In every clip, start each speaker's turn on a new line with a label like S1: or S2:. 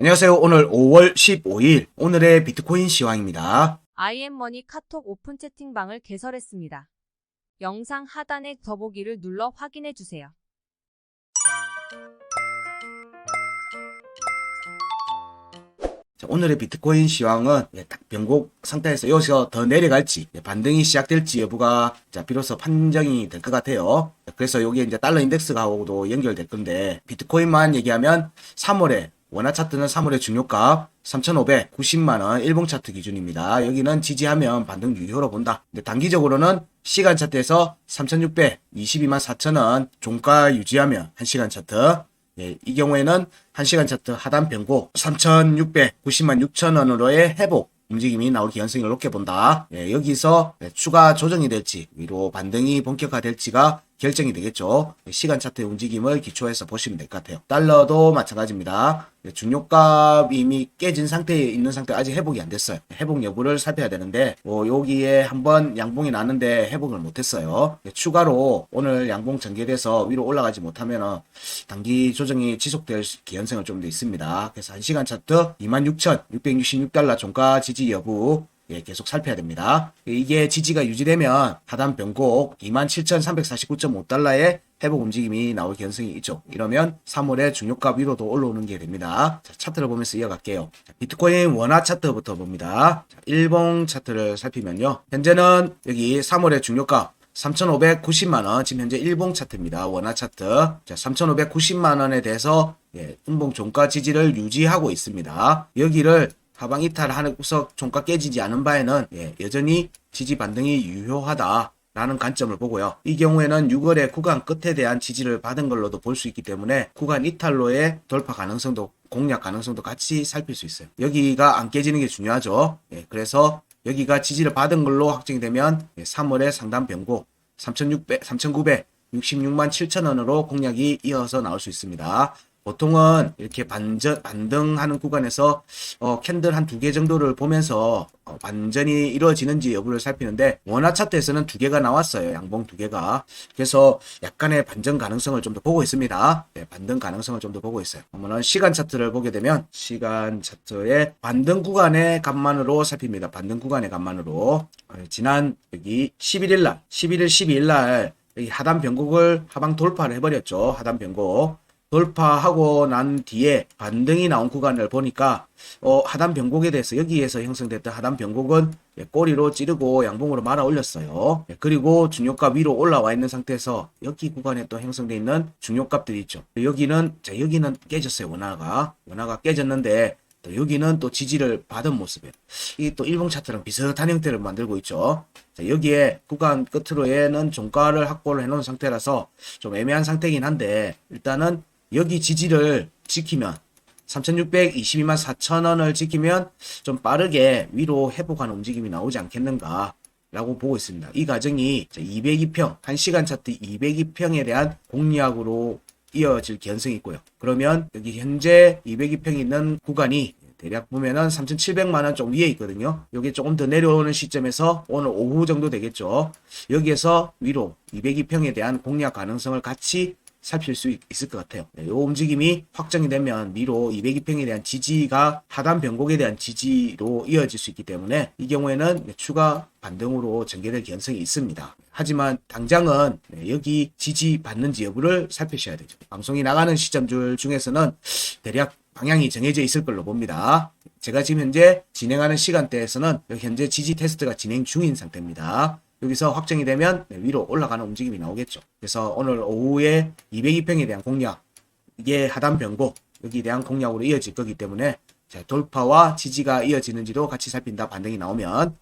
S1: 안녕하세요. 오늘 5월 15일 오늘의 비트코인 시황입니다.
S2: IM머니 카톡 오픈 채팅방을 개설했습니다. 영상 하단의 더보기를 눌러 확인해 주세요.
S1: 자, 오늘의 비트코인 시황은 예, 딱 변곡 상태에서 여기서 더 내려갈지 예, 반등이 시작될지 여부가 자, 비로소 판정이 될 것 같아요. 그래서 여기 이제 달러 인덱스하고도 연결될 건데 비트코인만 얘기하면 3월에 원화 차트는 3월의 중요값 3,590만원 일봉 차트 기준입니다. 여기는 지지하면 반등 유효로 본다. 근데 단기적으로는 시간 차트에서 3,600, 22만 4천원 종가 유지하면 1시간 차트 예, 이 경우에는 1시간 차트 하단 변곡 3,690만 6천원으로의 회복 움직임이 나올 가능성이 높게 본다. 예, 여기서 예, 추가 조정이 될지 위로 반등이 본격화될지가 결정이 되겠죠. 예, 시간 차트의 움직임을 기초해서 보시면 될 것 같아요. 달러도 마찬가지입니다. 예, 중요값이 이미 깨진 상태에 있는 상태 아직 회복이 안 됐어요. 회복 여부를 살펴야 되는데 뭐 여기에 한번 양봉이 나는데 회복을 못했어요. 예, 추가로 오늘 양봉 전개돼서 위로 올라가지 못하면 단기 조정이 지속될 개연성은 좀 더 있습니다. 그래서 1시간 차트 26,666달러 종가 지지 여부 예, 계속 살펴야 됩니다. 이게 지지가 유지되면 하단 변곡 27,349.5달러의 회복 움직임이 나올 가능성이 있죠. 이러면 3월에 중요가 위로도 올라오는 게 됩니다. 자, 차트를 보면서 이어갈게요. 자, 비트코인 원화 차트부터 봅니다. 자, 일봉 차트를 살피면요. 현재는 여기 3월의 중요가 3,590만원, 지금 현재 일봉 차트입니다. 원화 차트. 자, 3,590만원에 대해서, 예, 음봉 종가 지지를 유지하고 있습니다. 여기를 하방 이탈하고서 종가 깨지지 않은 바에는, 예, 여전히 지지 반등이 유효하다. 라는 관점을 보고요. 이 경우에는 6월에 구간 끝에 대한 지지를 받은 걸로도 볼 수 있기 때문에 구간 이탈로의 돌파 가능성도 공략 가능성도 같이 살필 수 있어요. 여기가 안 깨지는 게 중요하죠. 예, 그래서 여기가 지지를 받은 걸로 확정이 되면 3월에 상단 변곡 3,600, 3,966만 7천 원으로 공략이 이어서 나올 수 있습니다. 보통은 이렇게 반전, 반등하는 구간에서 어, 캔들 한 두 개 정도를 보면서 어, 반전이 이루어지는지 여부를 살피는데 원화 차트에서는 두 개가 나왔어요. 양봉 두 개가. 그래서 약간의 반전 가능성을 좀 더 보고 있습니다. 네, 반등 가능성을 좀 더 보고 있어요. 그러면 시간 차트를 보게 되면 시간 차트의 반등 구간의 값만으로 살핍니다. 반등 구간의 값만으로 어, 지난 여기 11일 날, 11일, 12일 날 하단 변곡을 하방 돌파를 해버렸죠. 하단 변곡. 돌파하고 난 뒤에 반등이 나온 구간을 보니까 어, 하단 변곡에 대해서 여기에서 형성됐던 하단 변곡은 예, 꼬리로 찌르고 양봉으로 말아 올렸어요. 예, 그리고 중요값 위로 올라와 있는 상태에서 여기 구간에 또 형성돼 있는 중요값들이 있죠. 여기는 자 여기는 깨졌어요. 원화가 원화가 깨졌는데 또 여기는 또 지지를 받은 모습이에요. 이 또 일봉 차트랑 비슷한 형태를 만들고 있죠. 자, 여기에 구간 끝으로에는 종가를 확보를 해놓은 상태라서 좀 애매한 상태이긴 한데 일단은 여기 지지를 지키면 3,622만 4천원을 지키면 좀 빠르게 위로 회복하는 움직임이 나오지 않겠는가 라고 보고 있습니다. 이 과정이 202평, 1시간 차트 202평에 대한 공략으로 이어질 개연성이 있고요. 그러면 여기 현재 202평이 있는 구간이 대략 보면은 3,700만원 좀 위에 있거든요. 여기 조금 더 내려오는 시점에서 오늘 오후 정도 되겠죠. 여기에서 위로 202평에 대한 공략 가능성을 같이 살필 수 있, 을 것 같아요. 네, 이 움직임이 확정이 되면 미로 202평에 대한 지지가 하단 변곡에 대한 지지로 이어질 수 있기 때문에 이 경우에는 추가 반등으로 전개될 가능성이 있습니다. 하지만 당장은 네, 여기 지지 받는지 여부를 살피셔야 되죠. 방송이 나가는 시점들 중에서는 대략 방향이 정해져 있을 걸로 봅니다. 제가 지금 현재 진행하는 시간대에서는 현재 지지 테스트가 진행 중인 상태입니다. 여기서 확정이 되면 네, 위로 올라가는 움직임이 나오겠죠. 그래서 오늘 오후에 202평에 대한 공략, 이게 하단 변곡, 여기에 대한 공략으로 이어질 거기 때문에 자, 돌파와 지지가 이어지는지도 같이 살핀다 반등이 나오면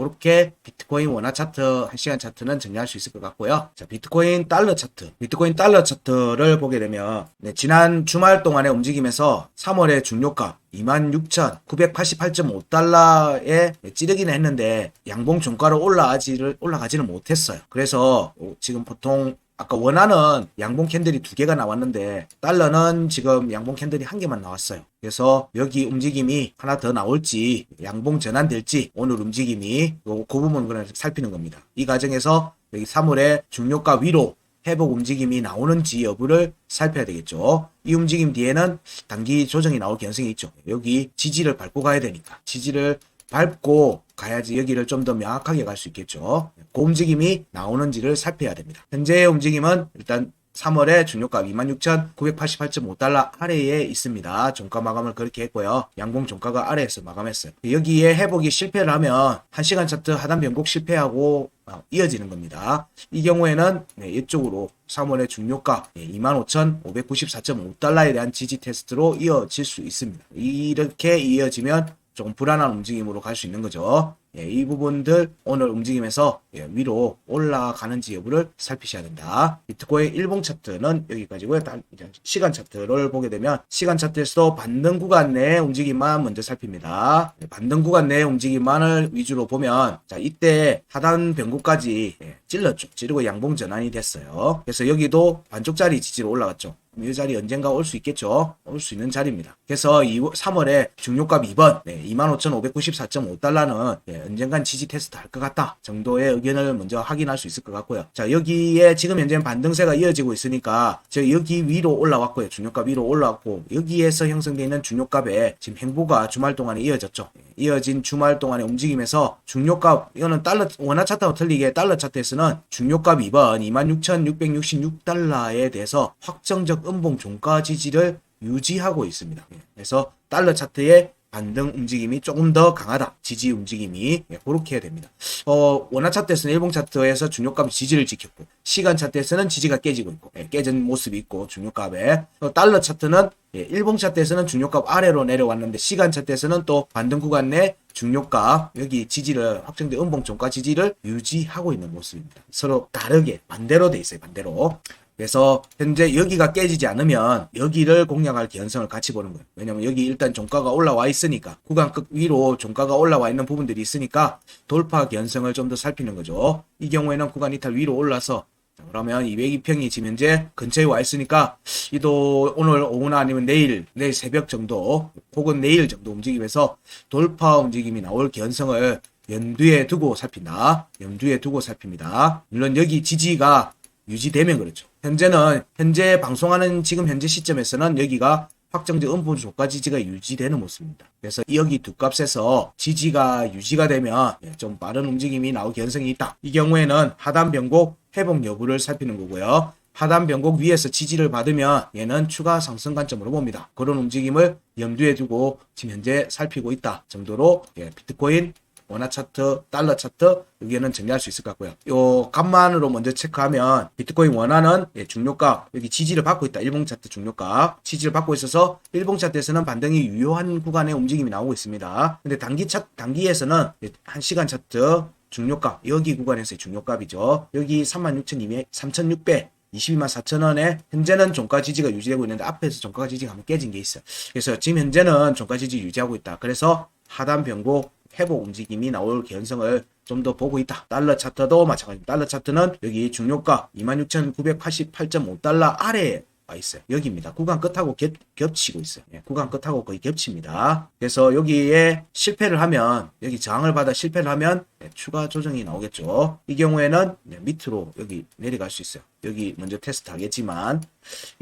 S1: 그렇게 비트코인 원화 차트 1시간 차트는 정리할 수 있을 것 같고요. 자, 비트코인 달러 차트. 비트코인 달러 차트를 보게 되면 네, 지난 주말 동안의 움직임에서 3월의 중요가 26,988.5달러에 찌르기는 했는데 양봉 종가로 올라가지를 올라가지는 못했어요. 그래서 지금 보통 아까 원화는 양봉 캔들이 두 개가 나왔는데 달러는 지금 양봉 캔들이 한 개만 나왔어요. 그래서 여기 움직임이 하나 더 나올지 양봉 전환될지 오늘 움직임이 그 부분 그냥 살피는 겁니다. 이 과정에서 여기 3월에 중요가 위로 회복 움직임이 나오는지 여부를 살펴야 되겠죠. 이 움직임 뒤에는 단기 조정이 나올 가능성이 있죠. 여기 지지를 밟고 가야 되니까 지지를 밟고 가야지 여기를 좀 더 명확하게 갈 수 있겠죠. 그 움직임이 나오는지를 살펴야 됩니다. 현재의 움직임은 일단 3월에 중요가 26,988.5달러 아래에 있습니다. 종가 마감을 그렇게 했고요. 양봉 종가가 아래에서 마감했어요. 여기에 회복이 실패를 하면 1시간 차트 하단 변곡 실패하고 어, 이어지는 겁니다. 이 경우에는 네, 이쪽으로 3월의 중요가 25,594.5달러에 대한 지지 테스트로 이어질 수 있습니다. 이렇게 이어지면 조금 불안한 움직임으로 갈 수 있는 거죠. 예, 이 부분들 오늘 움직임에서 예, 위로 올라가는지 여부를 살피셔야 된다. 비트코인 일봉 차트는 여기까지고요. 단- 시간 차트를 보게 되면 시간 차트에서도 반등 구간 내 움직임만 먼저 살핍니다. 예, 반등 구간 내 움직임만을 위주로 보면 자 이때 하단 변곡까지 예, 찔렀죠. 찌르고 양봉 전환이 됐어요. 그래서 여기도 반쪽짜리 지지로 올라갔죠. 이 자리 언젠가 올 수 있겠죠. 올 수 있는 자리입니다. 그래서 3월에 중요값 2번 네, 25,594.5달러는 예, 언젠간 지지 테스트 할 것 같다 정도의 의견을 먼저 확인할 수 있을 것 같고요. 자 여기에 지금 현재는 반등세가 이어지고 있으니까 저 여기 위로 올라왔고요. 중요값 위로 올라왔고 여기에서 형성되어 있는 중요값에 지금 행보가 주말 동안에 이어졌죠. 예, 이어진 주말 동안의 움직임에서 중요값 이거는 달러 원화 차트와 틀리게 달러 차트에서는 중요값 2번 26,666달러에 대해서 확정적 음봉 종가 지지를 유지하고 있습니다. 예, 그래서 달러 차트의 반등 움직임이 조금 더 강하다. 지지 움직임이 예, 그렇게 해야 됩니다. 어, 원화 차트에서는 일봉 차트에서 중요값 지지를 지켰고 시간 차트에서는 지지가 깨지고 있고 예, 깨진 모습이 있고 중요값에 어, 달러 차트는 예, 일봉 차트에서는 중요값 아래로 내려왔는데 시간 차트에서는 또 반등 구간 내 중요값 여기 지지를 확정된 음봉 종가 지지를 유지하고 있는 모습입니다. 서로 다르게 반대로 돼 있어요. 반대로. 그래서 현재 여기가 깨지지 않으면 여기를 공략할 개연성을 같이 보는 거예요. 왜냐면 여기 일단 종가가 올라와 있으니까 구간끝 위로 종가가 올라와 있는 부분들이 있으니까 돌파 개연성을 좀 더 살피는 거죠. 이 경우에는 구간 이탈 위로 올라서 자, 그러면 202평이 지금 현재 근처에 와 있으니까 이도 오늘 오후나 아니면 내일 내일 새벽 정도 혹은 내일 정도 움직임에서 돌파 움직임이 나올 개연성을 염두에 두고 살핀다. 염두에 두고 살핍니다. 물론 여기 지지가 유지되면 그렇죠. 현재는 현재 방송하는 지금 현재 시점에서는 여기가 확정된 음보 조가 지지가 유지되는 모습입니다. 그래서 여기 두 값에서 지지가 유지가 되면 예, 좀 빠른 움직임이 나올 개연성이 있다. 이 경우에는 하단 변곡 회복 여부를 살피는 거고요. 하단 변곡 위에서 지지를 받으면 얘는 추가 상승 관점으로 봅니다. 그런 움직임을 염두에 두고 지금 현재 살피고 있다 정도로 예, 비트코인 원화 차트, 달러 차트 여기에는 정리할 수 있을 것 같고요. 요 값만으로 먼저 체크하면 비트코인 원화는 예, 중요가 여기 지지를 받고 있다. 일봉 차트 중요가 지지를 받고 있어서 일봉 차트에서는 반등이 유효한 구간의 움직임이 나오고 있습니다. 근데 단기 차 단기에서는 예, 한 시간 차트 중요가 여기 구간에서의 중요값이죠. 여기 36,200, 3,600 22만 4천 원에 현재는 종가 지지가 유지되고 있는데 앞에서 종가 지지가 한번 깨진 게 있어요. 그래서 지금 현재는 종가 지지 유지하고 있다. 그래서 하단 변곡 회복 움직임이 나올 개연성을 좀 더 보고 있다. 달러 차트도 마찬가지입니다. 달러 차트는 여기 중요가 26,988.5달러 아래에 와 있어요. 여기입니다. 구간 끝하고 겹, 겹치고 있어요. 예, 구간 끝하고 거의 겹칩니다. 그래서 여기에 실패를 하면 여기 저항을 받아 실패를 하면 예, 추가 조정이 나오겠죠. 이 경우에는 예, 밑으로 여기 내려갈 수 있어요. 여기 먼저 테스트 하겠지만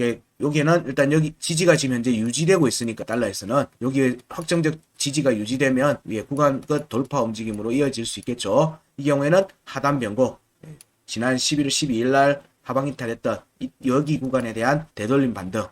S1: 예, 여기는 일단 여기 지지가 지금 현재 유지되고 있으니까 달러에서는 여기 확정적 지지가 유지되면 위에 구간 끝 돌파 움직임으로 이어질 수 있겠죠. 이 경우에는 하단 변곡 예, 지난 11월 12일 날 하방 이탈했던 이- 여기 구간에 대한 되돌림 반등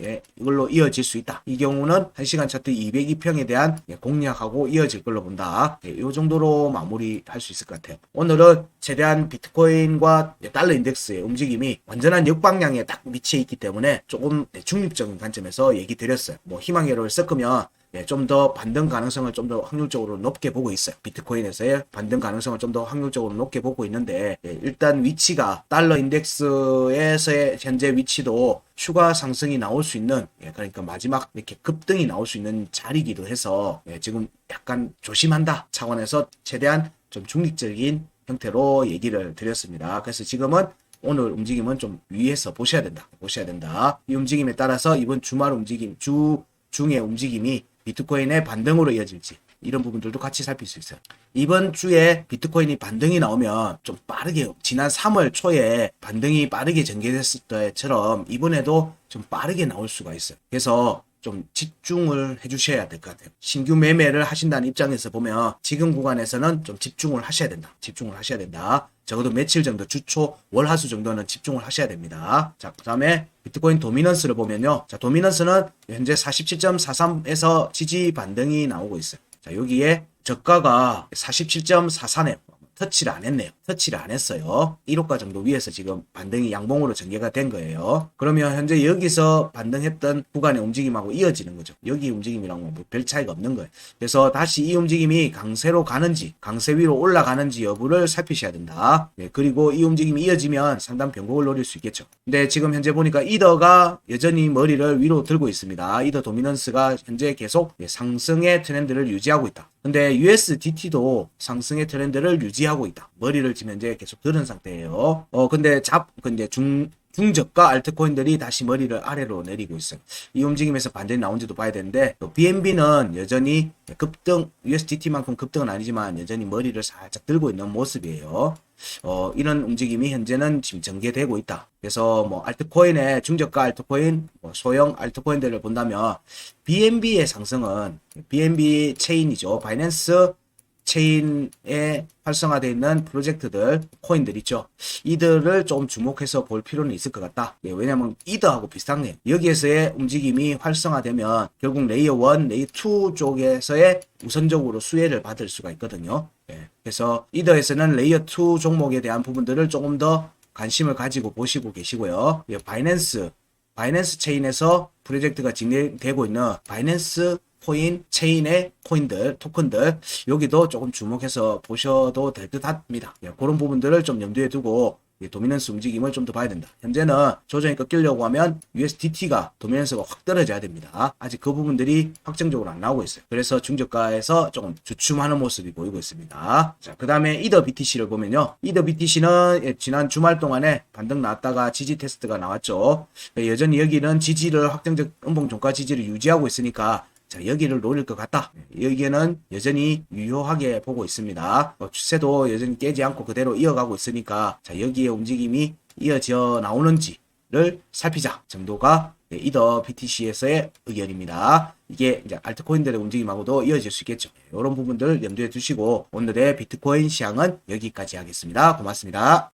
S1: 예, 이걸로 이어질 수 있다. 이 경우는 1시간 차트 202평에 대한 예, 공략하고 이어질 걸로 본다. 예, 이 정도로 마무리할 수 있을 것 같아요. 오늘은 최대한 비트코인과 예, 달러 인덱스의 움직임이 완전한 역방향에 딱 위치해 있기 때문에 조금 네, 중립적인 관점에서 얘기 드렸어요. 뭐 희망회로를 섞으면 예, 좀 더 반등 가능성을 좀 더 확률적으로 높게 보고 있어요. 비트코인에서의 반등 가능성을 좀 더 확률적으로 높게 보고 있는데 예, 일단 위치가 달러 인덱스에서의 현재 위치도 추가 상승이 나올 수 있는 예, 그러니까 마지막 이렇게 급등이 나올 수 있는 자리이기도 해서 예, 지금 약간 조심한다 차원에서 최대한 좀 중립적인 형태로 얘기를 드렸습니다. 그래서 지금은 오늘 움직임은 좀 위에서 보셔야 된다. 보셔야 된다. 이 움직임에 따라서 이번 주말 움직임, 주 중의 움직임이 비트코인의 반등으로 이어질지 이런 부분들도 같이 살필 수 있어요. 이번 주에 비트코인이 반등이 나오면 좀 빠르게 지난 3월 초에 반등이 빠르게 전개됐을 때처럼 이번에도 좀 빠르게 나올 수가 있어요. 그래서 좀 집중을 해주셔야 될 것 같아요. 신규 매매를 하신다는 입장에서 보면 지금 구간에서는 좀 집중을 하셔야 된다. 집중을 하셔야 된다. 적어도 며칠 정도 주초 월화수 정도는 집중을 하셔야 됩니다. 자, 그다음에 비트코인 도미넌스를 보면요. 자, 도미넌스는 현재 47.43에서 지지 반등이 나오고 있어요. 자, 여기에 저가가 47.44네요. 터치를 안 했네요. 터치를 안 했어요. 1호가 정도 위에서 지금 반등이 양봉으로 전개가 된 거예요. 그러면 현재 여기서 반등했던 구간의 움직임하고 이어지는 거죠. 여기 움직임이랑 뭐별 차이가 없는 거예요. 그래서 다시 이 움직임이 강세로 가는지, 강세 위로 올라가는지 여부를 살피셔야 된다. 네, 그리고 이 움직임이 이어지면 상당 변곡을 노릴 수 있겠죠. 근데 지금 현재 보니까 이더가 여전히 머리를 위로 들고 있습니다. 이더 도미넌스가 현재 계속 예, 상승의 트렌드를 유지하고 있다. 근데 USDT도 상승의 트렌드를 유지하고 있다. 머리를 지금 현재 계속 들은 상태예요. 어, 근데 잡, 근데 중, 중저가 알트코인들이 다시 머리를 아래로 내리고 있어요. 이 움직임에서 반전이 나온지도 봐야 되는데, 또 BNB는 여전히 급등, USDT만큼 급등은 아니지만 여전히 머리를 살짝 들고 있는 모습이에요. 어, 이런 움직임이 현재는 지금 전개되고 있다. 그래서 뭐 알트코인의 중저가 알트코인, 뭐 소형 알트코인들을 본다면 BNB의 상승은 BNB 체인이죠. 바이낸스 체인에 활성화되어 있는 프로젝트들, 코인들 있죠. 이들을 좀 주목해서 볼 필요는 있을 것 같다. 예, 왜냐면 이더하고 비슷하네요. 여기에서의 움직임이 활성화되면 결국 레이어 1, 레이어 2 쪽에서의 우선적으로 수혜를 받을 수가 있거든요. 예, 그래서 이더에서는 레이어 2 종목에 대한 부분들을 조금 더 관심을 가지고 보시고 계시고요. 예, 바이낸스, 바이낸스 체인에서 프로젝트가 진행되고 있는 바이낸스 코인 체인의 코인들, 토큰들 여기도 조금 주목해서 보셔도 될 듯 합니다. 예, 그런 부분들을 좀 염두에 두고 이 도미넌스 움직임을 좀 더 봐야 된다. 현재는 조정이 꺾이려고 하면 USDT가 도미넌스가 확 떨어져야 됩니다. 아직 그 부분들이 확정적으로 안 나오고 있어요. 그래서 중저가에서 조금 주춤하는 모습이 보이고 있습니다. 자, 그 다음에 이더 BTC를 보면요. 이더 BTC는 지난 주말 동안에 반등 나왔다가 지지 테스트가 나왔죠. 여전히 여기는 지지를 확정적 음봉 종가 지지를 유지하고 있으니까 자, 여기를 노릴 것 같다. 여기에는 여전히 유효하게 보고 있습니다. 어, 추세도 여전히 깨지 않고 그대로 이어가고 있으니까 자, 여기에 움직임이 이어져 나오는지를 살피자 정도가 네, 이더 BTC에서의 의견입니다. 이게 이제 알트코인들의 움직임하고도 이어질 수 있겠죠. 이런 부분들 염두에 두시고 오늘의 비트코인 시황은 여기까지 하겠습니다. 고맙습니다.